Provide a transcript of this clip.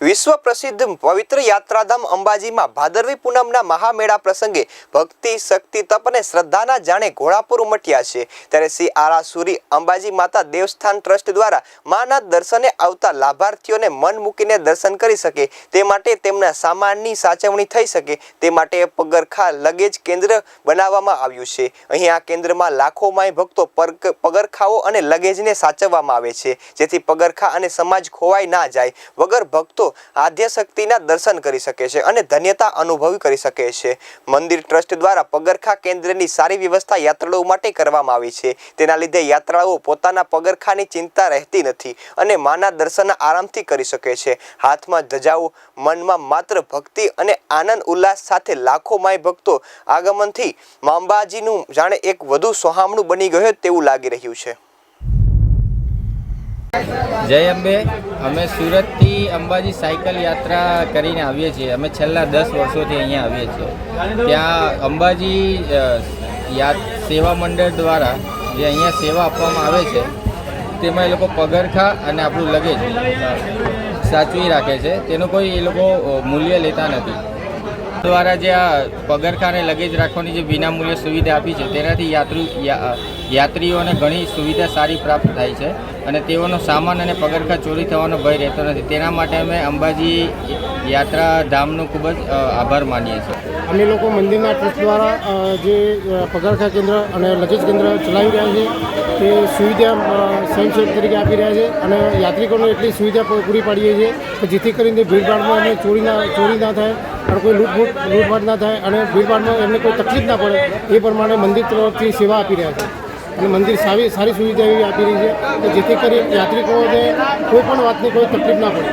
વિશ્વ પ્રસિદ્ધ પવિત્ર યાત્રાધામ અંબાજીમાં ભાદરવી પૂનમના મહામેળા પ્રસંગે ભક્તિ, શક્તિ, તપ અને શ્રદ્ધાના જાણે ઘોડાપુર ઉમટ્યા છે. ત્યારે શ્રી આરાસુરી અંબાજી માતા દેવસ્થાન ટ્રસ્ટ દ્વારા માના દર્શને આવતા લાભાર્થીઓને મન મૂકીને દર્શન કરી શકે. તે માટે તેમના સામાનની સાચવણી થઈ શકે. તે માટે પગરખા લગેજ કેન્દ્ર બનાવવામાં આવ્યું છે. અહીં આ કેન્દ્રમાં લાખો માય ભક્તો પગ- પગરખાઓ અને લગેજને સાચવવામાં આવે છે. જેથી પગરખા અને સમાજ ખોવાઈ ના જાય. વગર ભક્તો આદ્ય શક્તિના દર્શન કરી શકે છે અને ધન્યતા અનુભવી કરી શકે છે. મંદિર ટ્રસ્ટ દ્વારા પગરખા કેન્દ્રની સારી વ્યવસ્થા યાત્રાળુઓ માટે કરવામાં આવી છે. તેના લીધે યાત્રાળુઓ પોતાના પગરખાની ચિંતા રહેતી નથી અને માના દર્શન આરામથી કરી શકે છે. હાથમાં ધજાઓ, મનમાં માત્ર ભક્તિ અને આનંદ ઉલ્લાસ સાથે લાખો માય ભક્તો આગમનથી મા અંબાજીનું જાણે એક વધુ સોહામણું બની ગયું તેવું લાગી રહ્યું છે. જય અંબે. અમે સુરતથી અંબાજી સાયકલ યાત્રા કરીને આવીએ છીએ. અમે છેલ્લા દસ વર્ષોથી અહીંયા આવીએ છીએ. ત્યાં અંબાજી સેવા મંડળ દ્વારા જે અહીંયા સેવા આપવામાં આવે છે, તેમાં એ લોકો પગરખા અને આપણું લગેજ સાચવી રાખે છે. તેનું કોઈ એ લોકો મૂલ્ય લેતા નથી. દ્વારા જે આ પગરખા અને લગેજ રાખવાની જે વિનામૂલ્ય સુવિધા આપી છે, તેનાથી યાત્રી યાત્રીઓને ઘણી સુવિધા સારી પ્રાપ્ત થાય છે અને તેઓનો સામાન અને પગરખા ચોરી થવાનો ભય રહેતો નથી. તેના માટે અમે અંબાજી યાત્રા ધામનો ખૂબ જ આભાર માનીએ છીએ. અમે લોકો મંદિરના ટ્રસ્ટ દ્વારા જે પગરખા કેન્દ્ર અને લગેજ કેન્દ્ર ચલાવી રહ્યા છે તે સુવિધા સ્વયંસેવક તરીકે આપી રહ્યા છે અને યાત્રિકોને એટલી સુવિધા પૂરી પાડીએ છીએ કે જેથી કરીને ભીડભાડમાં ચોરી ના ચોરી ના થાય અને કોઈ લૂંટફૂટ લૂંટફાટ ના થાય અને ભીડભાડમાં એમને કોઈ તકલીફ ના પડે, એ પ્રમાણે મંદિર તરફથી સેવા આપી રહ્યા છે. અને મંદિર સારી સારી સુવિધા એવી આપી રહી છે કે જેથી કરી યાત્રિકોને કોઈ પણ વાતની કોઈ તકલીફ ના પડે.